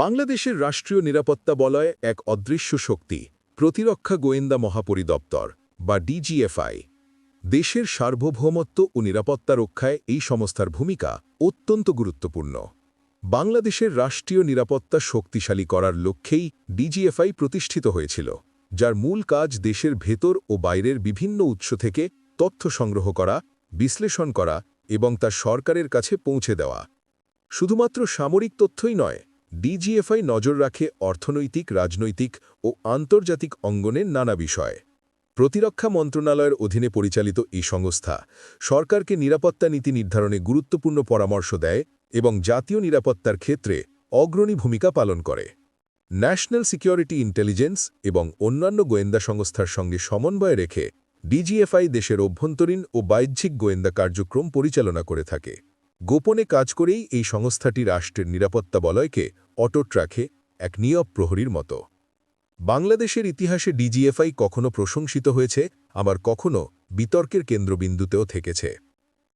বাংলাদেশের রাষ্ট্রীয় নিরাপত্তা বলয় এক অদৃশ্য শক্তি, প্রতিরক্ষা গোয়েন্দা মহাপরিদপ্তর, বা ডিজিএফআই। দেশের সার্বভৌমত্ব ও নিরাপত্তা রক্ষায় এই সংস্থার ভূমিকা অত্যন্ত গুরুত্বপূর্ণ। বাংলাদেশের রাষ্ট্রীয় নিরাপত্তা শক্তিশালী করার লক্ষ্যেই ডিজিএফআই প্রতিষ্ঠিত হয়েছিল, যার মূল কাজ দেশের ভেতর ও বাইরের বিভিন্ন উৎস থেকে তথ্য সংগ্রহ করা, বিশ্লেষণ করা এবং তা সরকারের কাছে পৌঁছে দেওয়া। শুধুমাত্র সামরিক তথ্যই নয় ডিজিএফআই নজর রাখে অর্থনৈতিক, রাজনৈতিক ও আন্তর্জাতিক অঙ্গনের নানা বিষয়। প্রতিরক্ষা মন্ত্রণালয়ের অধীনে পরিচালিত এই সংস্থা সরকারকে নিরাপত্তা নীতি নির্ধারণে গুরুত্বপূর্ণ পরামর্শ দেয় এবং জাতীয় নিরাপত্তার ক্ষেত্রে অগ্রণী ভূমিকা পালন করে। ন্যাশনাল সিকিউরিটি ইন্টেলিজেন্স এবং অন্যান্য গোয়েন্দা সংস্থার সঙ্গে সমন্বয় রেখে ডিজিএফআই দেশের অভ্যন্তরীণ ও বাহ্যিক গোয়েন্দা কার্যক্রম পরিচালনা করে থাকে। গোপনে কাজ করেই এই সংস্থাটি রাষ্ট্রের নিরাপত্তা বলয়কে অটট রাখে এক নিয়ব প্রহরীর মতো। বাংলাদেশের ইতিহাসে ডিজিএফআই কখনো প্রশংসিত হয়েছে, আবার কখনো বিতর্কের কেন্দ্রবিন্দুতেও থেকেছে।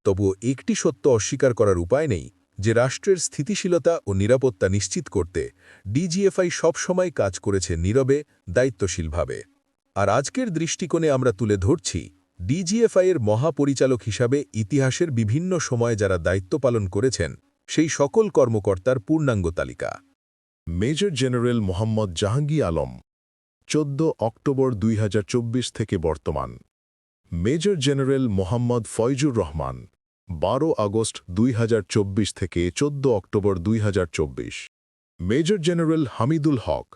তবুও একটি সত্য অস্বীকার করার উপায় নেই যে রাষ্ট্রের স্থিতিশীলতা ও নিরাপত্তা নিশ্চিত করতে ডিজিএফআই সবসময় কাজ করেছে নীরবে, দায়িত্বশীলভাবে। আর আজকের দৃষ্টিকোণে আমরা তুলে ধরছি ডিজিএফআইয়ের মহাপরিচালক হিসাবে ইতিহাসের বিভিন্ন সময়ে যারা দায়িত্ব পালন করেছেন, সেই সকল কর্মকর্তার পূর্ণাঙ্গ তালিকা। মেজর জেনারেল মোহাম্মদ জাহাঙ্গীর আলম, চোদ্দ অক্টোবর দুই হাজার চব্বিশ থেকে বর্তমান। মেজর জেনারেল মোহাম্মদ ফয়জুর রহমান, বারো আগস্ট দুই হাজার চব্বিশ থেকে চোদ্দ অক্টোবর দুই হাজার চব্বিশ। Major general Hamidul Haque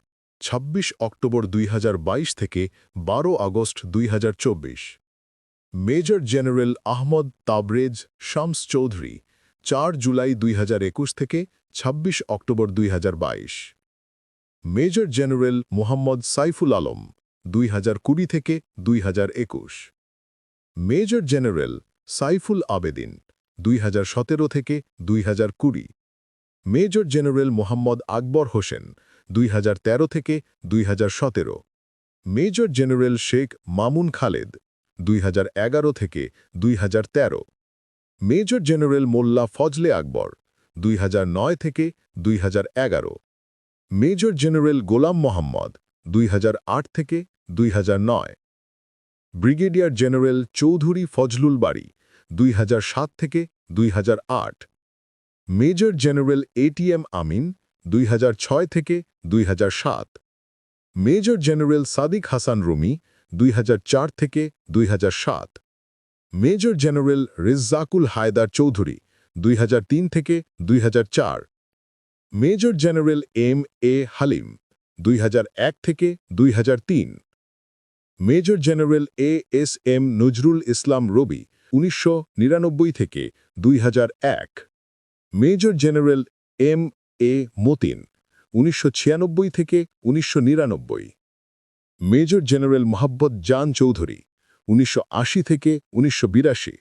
২৬ October দুই হাজার বাইশ থেকে বারো আগস্ট দুই হাজার চব্বিশ। মেজর জেনারেল আহমদ তাবরেজ শামস চৌধুরী, চার জুলাই দুই হাজার একুশ থেকে ২৬ অক্টোবর দুই হাজার বাইশ। মেজর জেনারেল মোহাম্মদ সাইফুল আলম, দুই হাজার কুড়ি থেকে দুই হাজার একুশ। মেজর জেনারেল সাইফুল আবেদিন, দুই হাজার সতেরো থেকে দুই হাজার কুড়ি। মেজর জেনারেল মোহাম্মদ আকবর হোসেন, দুই হাজার তেরো থেকে দুই হাজার সতেরো। মেজর জেনারেল শেখ মামুন খালেদ দুই হাজার এগারো থেকে দুই হাজার তেরো মেজর জেনারেল মোল্লা ফজলে আকবর দুই হাজার নয় থেকে দুই হাজার এগারো মেজর জেনারেল গোলাম মোহাম্মদ দুই হাজার আট থেকে দুই হাজার নয় ব্রিগেডিয়ার জেনারেল চৌধুরী ফজলুল বাড়ি দুই হাজার সাত থেকে দুই হাজার আট মেজর জেনারেল এটিএম আমিন দুই হাজার ছয় থেকে দুই হাজার সাত মেজর জেনারেল সাদিক হাসান রুমি দুই হাজার চার থেকে দুই হাজার সাত। মেজর জেনারেল রিজ্জাকুল হায়দার চৌধুরী, দুই হাজার তিন থেকে দুই হাজার চার। Major general M A Halim, দুই হাজার এক থেকে দুই হাজার তিন। Major general A S M Nazrul Islam Robi, উনিশশো নিরানব্বই থেকে দুই হাজার এক। Major general M A Matin, উনিশশো ছিয়ানব্বই থেকে উনিশশো নিরানব্বই। মেজর জেনারেল মোহাব্বত জান চৌধুরী উনিশশো আশি থেকে উনিশশো বিরাশি